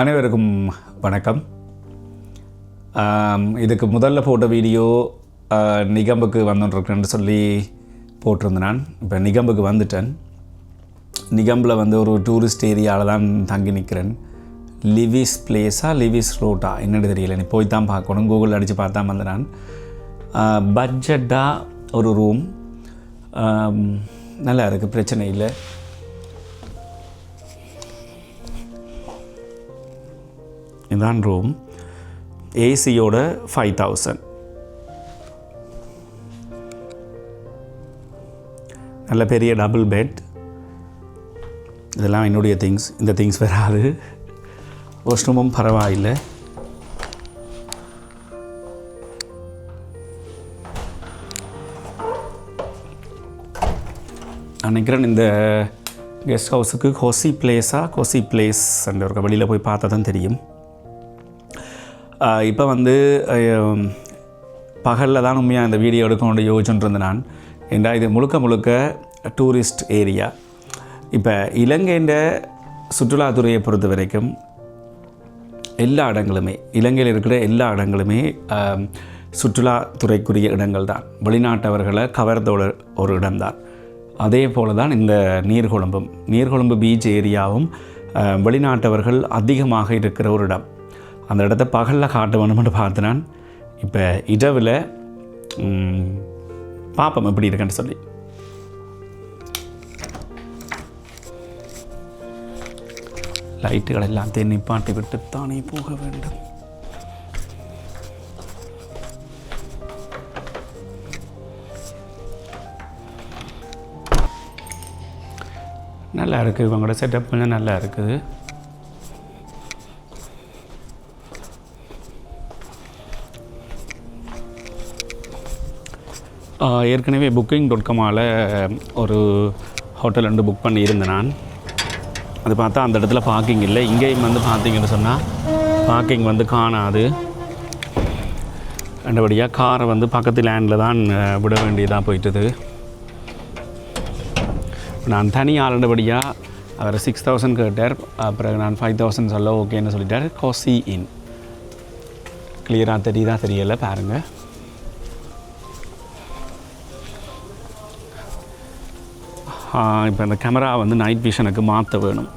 அனைவருக்கும் வணக்கம். இதுக்கு முதல்ல போட்ட வீடியோ நிகம்புக்கு வந்துட்டுருக்கேன்னு சொல்லி போட்டிருந்தேன் நான். இப்போ நிகம்புக்கு வந்துட்டேன். நிகம்பில் வந்து ஒரு டூரிஸ்ட் ஏரியாவில் தான் தங்கி நிற்கிறேன் லிவிஸ் பிளேஸா லிவிஸ் ரோட்டா என்னன்னு தெரியல. நீ போய் தான் பார்க்கணும். கூகுளில் அடித்து பார்த்தா வந்து நான். பட்ஜெட்டாக ஒரு ரூம் நல்லா இருக்குது பிரச்சனை இல்லை. இதான் ரூம் ஏசியோட ஃபைவ் தௌசண்ட் நல்ல பெரிய டபுள் பெட் இதெல்லாம் என்னுடைய திங்ஸ் இந்த திங்ஸ் வராது வாஷ்ரூமும் பரவாயில்லை. நான் நினைக்கிறேன் இந்த கெஸ்ட் ஹவுஸுக்கு கொசி பிளேஸாக கொசி பிளேஸ் என்ற ஒரு வெளியில் போய் பார்த்தா தான் தெரியும். இப்போ வந்து பகலில் தான் உண்மையாக இந்த வீடியோ எடுக்கணும்னு யோசிச்சுட்டு இருந்தேன் நான். ஏண்டா இது முழுக்க முழுக்க டூரிஸ்ட் ஏரியா. இப்போ இலங்கைன்ற சுற்றுலாத்துறையை பொறுத்த வரைக்கும் எல்லா இடங்களுமே இலங்கையில் இருக்கிற எல்லா இடங்களுமே சுற்றுலாத்துறைக்குரிய இடங்கள் தான் வெளிநாட்டவர்களை கவர்ந்தோட ஒரு இடம்தான். அதே போல தான் இந்த நீர்கொழும்பும் நீர்கொழும்பு பீச் ஏரியாவும் வெளிநாட்டவர்கள் அதிகமாக இருக்கிற ஒரு இடம். அந்த இடத்த பகலில் காட்ட வேணும்னு பார்த்து நான் இப்போ இரவில் பார்ப்போம் எப்படி இருக்குன்னு சொல்லி. லைட்டுகள் எல்லாத்தையும் நிப்பாட்டி விட்டு தானே போக வேண்டும். நல்லா இருக்குது இவங்களோட செட்டப் கொஞ்சம் நல்லா இருக்குது. ஏற்கனவே புக்கிங் டாட் காமால் ஒரு ஹோட்டல் ரெண்டு புக் பண்ணியிருந்தேன் நான். அது பார்த்தா அந்த இடத்துல பார்க்கிங் இல்லை. இங்கேயும் வந்து பார்த்தீங்கன்னு சொன்னால் பார்க்கிங் வந்து காணாது. ரெண்டபடியாக காரை வந்து பக்கத்து லேண்டில் தான் விட வேண்டியதாக போயிட்டுது. நான் தனி ஆளுண்டபடியாக அவர் சிக்ஸ் தௌசண்ட் கேட்டார். அப்புறம் நான் ஃபைவ் தௌசண்ட் சொல்ல ஓகேன்னு சொல்லிட்டார். கோசி இன் கிளியராக தெரியுதா தெரியலை பாருங்கள் இப்போ இந்த கேமரா வந்து நைட் விஷனுக்கு மாற்ற வேணும்.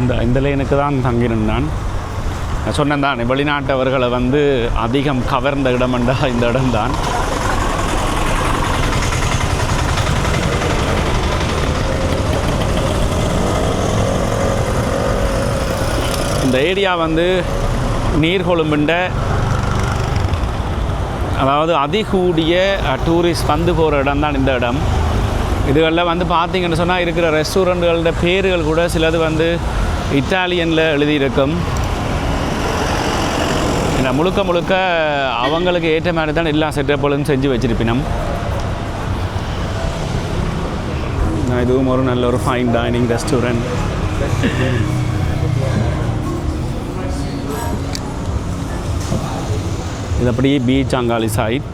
இந்த இந்த லைனுக்கு தான் தங்கியிருந்தான் நான். சொன்னேன் தான் வெளிநாட்டவர்களை வந்து அதிகம் கவர்ந்த இடமெண்டா இந்த இடம்தான் இந்த ஏரியா வந்து நீர்கொழும்புண்ட அதாவது அதிகூடிய டூரிஸ்ட் வந்து போகிற இடம் தான் இந்த இடம். இதுகளில் வந்து பார்த்திங்கன்னு சொன்னால் இருக்கிற ரெஸ்டாரண்ட்டுகளோட பேர்கள் கூட சிலது வந்து இட்டாலியனில் எழுதியிருக்கும். ஏன்னா முழுக்க முழுக்க அவங்களுக்கு ஏற்ற மாதிரி தான் எல்லா செட்டப்புகளும் செஞ்சு வச்சிருப்பினோம். நான் இதுவும் ஒரு நல்ல ஒரு ஃபைன் டைனிங் ரெஸ்டாரண்ட் இது அப்படியே பீச் அங்காளி சைட்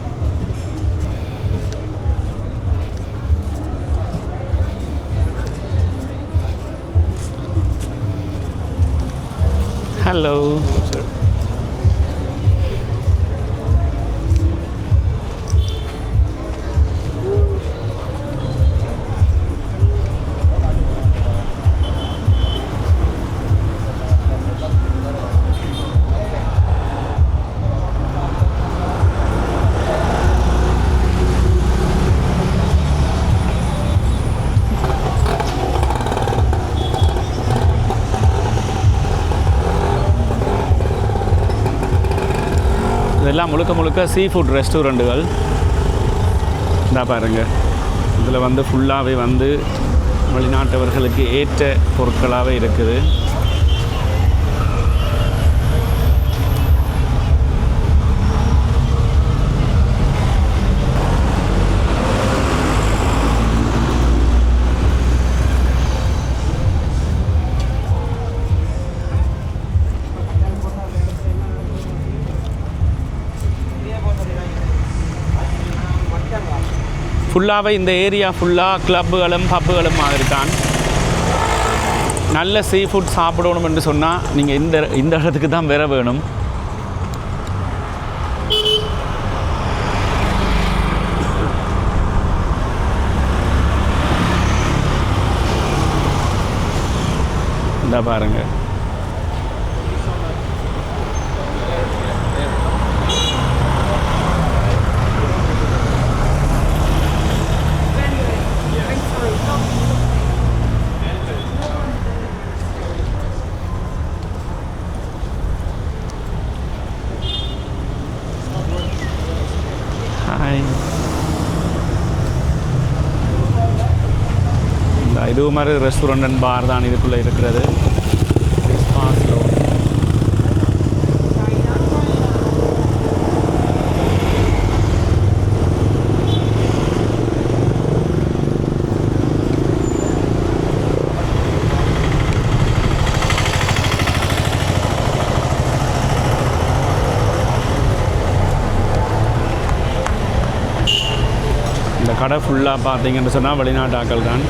ஹலோ இதெல்லாம் முழுக்க முழுக்க சீ ஃபுட் ரெஸ்டாரண்ட்டுகள் இதாக பாருங்கள் இதில் வந்து ஃபுல்லாகவே வந்து வெளிநாட்டவர்களுக்கு ஏற்ற பொருட்களாகவே இருக்குது. ஃபுல்லாகவே இந்த ஏரியா ஃபுல்லாக கிளப்புகளும் பப்புகளும் மாதிரி தான் நல்ல சீ ஃபுட் சாப்பிடணும் என்று சொன்னால் நீங்கள் இந்த இந்த இடத்துக்கு தான் வர வேணும். இந்த பாருங்கள் இந்த ரெஸ்டாரண்ட் அண்ட் பார் தான் இதுக்குள்ளே இருக்கிறது. இந்த கடை ஃபுல்லாக பார்த்தீங்கன்னு சொன்னால் வெளிநாட்டு ஆட்கள் தான்.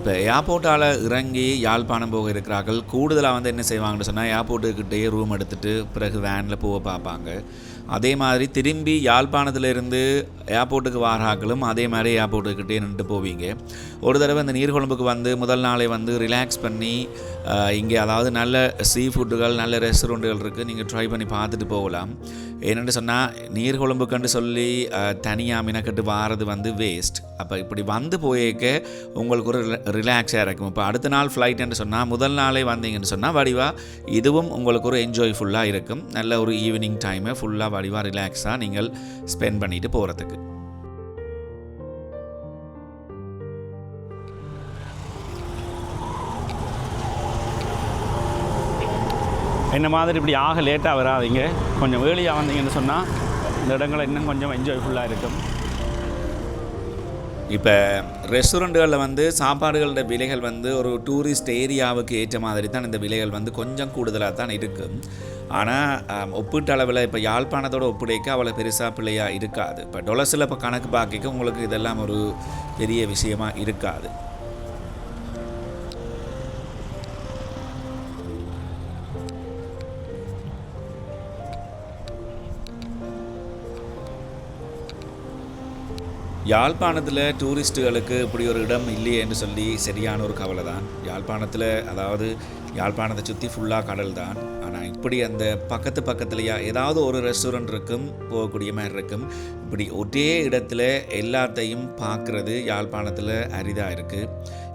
இப்போ ஏர்போர்ட்டால் இறங்கி யாழ்ப்பாணம் போக இருக்கிறார்கள் கூடுதலாக வந்து என்ன செய்வாங்கன்னு சொன்னால் ஏர்போர்ட்டுக்கிட்டே ரூம் எடுத்துட்டு பிறகு வேனில் போக பார்ப்பாங்க. அதே மாதிரி திரும்பி யாழ்ப்பாணத்திலிருந்து ஏர்போர்ட்டுக்கு வாராக்களும் அதே மாதிரி ஏர்போர்ட்டுக்கிட்டே நின்று போவீங்க. ஒரு தடவை இந்த நீர்கொழும்புக்கு வந்து முதல் நாளே வந்து ரிலாக்ஸ் பண்ணி இங்கே அதாவது நல்ல சீ ஃபுட்டுகள் நல்ல ரெஸ்டாரண்ட்டுகள் இருக்குது நீங்கள் ட்ரை பண்ணி பார்த்துட்டு போகலாம். என்னென்னு சொன்னால் நீர்கொழும்புக்குன்னு சொல்லி தனியாக மினக்கட்டு வாரது வந்து வேஸ்ட் அப்போ இப்படி வந்து போயிருக்க உங்களுக்கு ஒரு ரிலாக்ஸாக இருக்கும். இப்போ அடுத்த நாள் ஃப்ளைட்டுன்னு சொன்னால் முதல் நாளே வந்தீங்கன்னு சொன்னால் வடிவாக இதுவும் உங்களுக்கு ஒரு என்ஜாய்ஃபுல்லாக இருக்கும். நல்ல ஒரு ஈவினிங் டைமை ஃபுல்லாக வடிவாக ரிலாக்ஸாக நீங்கள் ஸ்பெண்ட் பண்ணிட்டு போகிறதுக்கு என்ன மாதிரி இப்படி ஆக லேட்டாக வராதீங்க. கொஞ்சம் வேலியாக வந்தீங்கன்னு சொன்னால் இந்த இடங்கள் இன்னும் கொஞ்சம் என்ஜாய்ஃபுல்லாக இருக்கும். இப்போ ரெஸ்டாரண்ட்டுகளில் வந்து சாப்பாடுகளோட விலைகள் வந்து ஒரு டூரிஸ்ட் ஏரியாவுக்கு ஏற்ற மாதிரி தான் இந்த விலைகள் வந்து கொஞ்சம் கூடுதலாக தான் இருக்கும் ஆனால் ஒப்பீட்டு அளவில் இப்போ யாழ்ப்பாணத்தோட ஒப்பிடைக்க அவ்வளோ பெருசாக பிள்ளையாக இருக்காது. இப்போ டொலஸில் இப்போ கணக்கு பார்க்க உங்களுக்கு இதெல்லாம் ஒரு பெரிய விஷயமா இருக்காது. யாழ்ப்பாணத்தில் டூரிஸ்ட்டுகளுக்கு இப்படி ஒரு இடம் இல்லையே என்று சொல்லி சரியான ஒரு கவலை தான் யாழ்ப்பாணத்தில் அதாவது யாழ்ப்பாணத்தை சுற்றி ஃபுல்லாக கடல் தான் இப்படி அந்த பக்கத்து பக்கத்துலையா ஏதாவது ஒரு ரெஸ்டாரண்ட் இருக்கும் போகக்கூடிய மாதிரி இருக்கும். இப்படி ஒரே இடத்துல எல்லாத்தையும் பார்க்குறது யாழ்ப்பாணத்தில் அரிதாக இருக்குது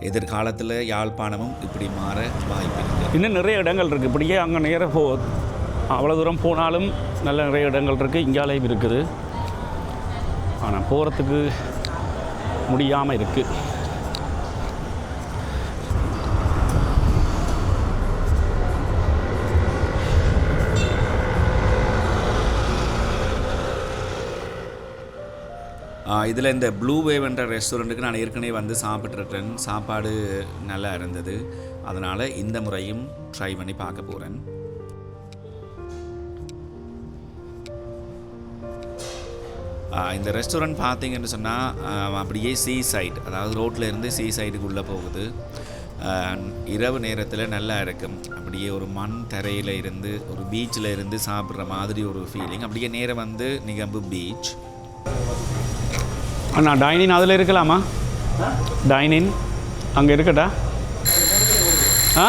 எதிர்காலத்தில் யாழ்ப்பாணமும் இப்படி மாற வாய்ப்பு இருக்குது இன்னும் நிறைய இடங்கள் இருக்குது இப்படியே அங்கே நேராக போ அவ்வளோ தூரம் போனாலும் நல்ல நிறைய இடங்கள் இருக்குது இங்காலேயும் இருக்குது. ஆனால் போகிறதுக்கு முடியாமல் இருக்குது இதில் இந்த ப்ளூ வேவ் என்ற ரெஸ்டாரண்ட்டுக்கு நான் ஏற்கனவே வந்து சாப்பிட்ருக்கேன் சாப்பாடு நல்லா இருந்தது. அதனால் இந்த முறையும் ட்ரை பண்ணி பார்க்க போகிறேன் இந்த ரெஸ்டாரண்ட் பார்த்தீங்கன்னு சொன்னால் அப்படியே சீ சைட் அதாவது ரோட்டில் இருந்து சீ சைடுக்குள்ளே போகுது. இரவு நேரத்தில் நல்லா இருக்கும். அப்படியே ஒரு மண் தரையில் இருந்து ஒரு பீச்சில் இருந்து சாப்பிட்ற மாதிரி ஒரு ஃபீலிங் அப்படியே நேரம் வந்து நிகம்பு பீச் அண்ணா டைனின் அதில் இருக்கலாமா? டைனின் அங்கே இருக்கட்டா? ஆ?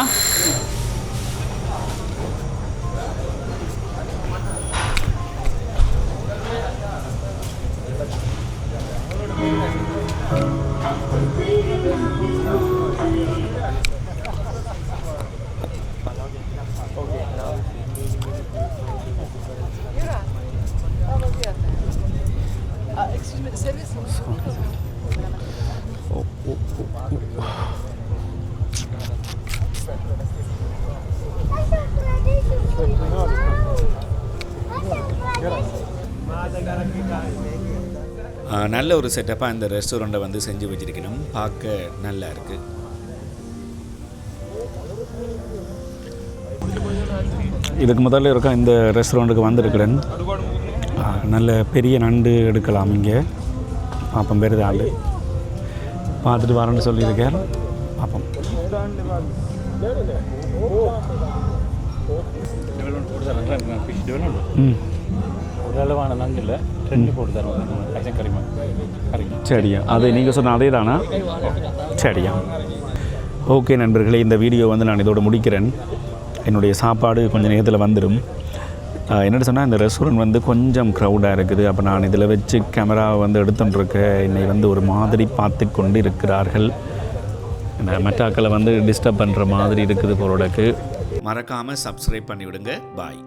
நல்ல ஒரு செட்டப்பாக இந்த ரெஸ்டாரண்ட்டை வந்து செஞ்சு வச்சிருக்கணும். பார்க்க நல்லா இருக்குது இதுக்கு முதல்ல இருக்க இந்த ரெஸ்டாரண்ட்டுக்கு வந்திருக்கிறேன். நல்ல பெரிய நண்டு எடுக்கலாம் இங்கே. பாப்பம் பெருது ஆள். பார்த்துட்டு வரேன்னு சொல்லியிருக்கேன் பாப்பம் ம். ஒரளவான நங்கில் ரெண்டு போட்டு தருவாங்க ஐசன் கறிமா. கறிமா சரியா. அது நீங்கள் சொன்ன அதே தானா சரியா. ஓகே நண்பர்களே இந்த வீடியோ வந்து நான் இதோட முடிக்கிறேன். என்னுடைய சாப்பாடு கொஞ்சம் நேரத்தில் வந்துடும் என்னன்னு சொன்னால் இந்த ரெஸ்டாரண்ட் வந்து கொஞ்சம் க்ரௌடாக இருக்குது. அப்போ நான் இதில் வச்சு கேமரா வந்து எடுத்துட்டு இருக்க என்னை வந்து ஒரு மாதிரி பார்த்து கொண்டு இருக்கிறார்கள் இந்த மெட்டாக்களை வந்து டிஸ்டர்ப் பண்ணுற மாதிரி இருக்குது பொருளுக்கு மறக்காமல் சப்ஸ்கிரைப் பண்ணிவிடுங்க. பாய்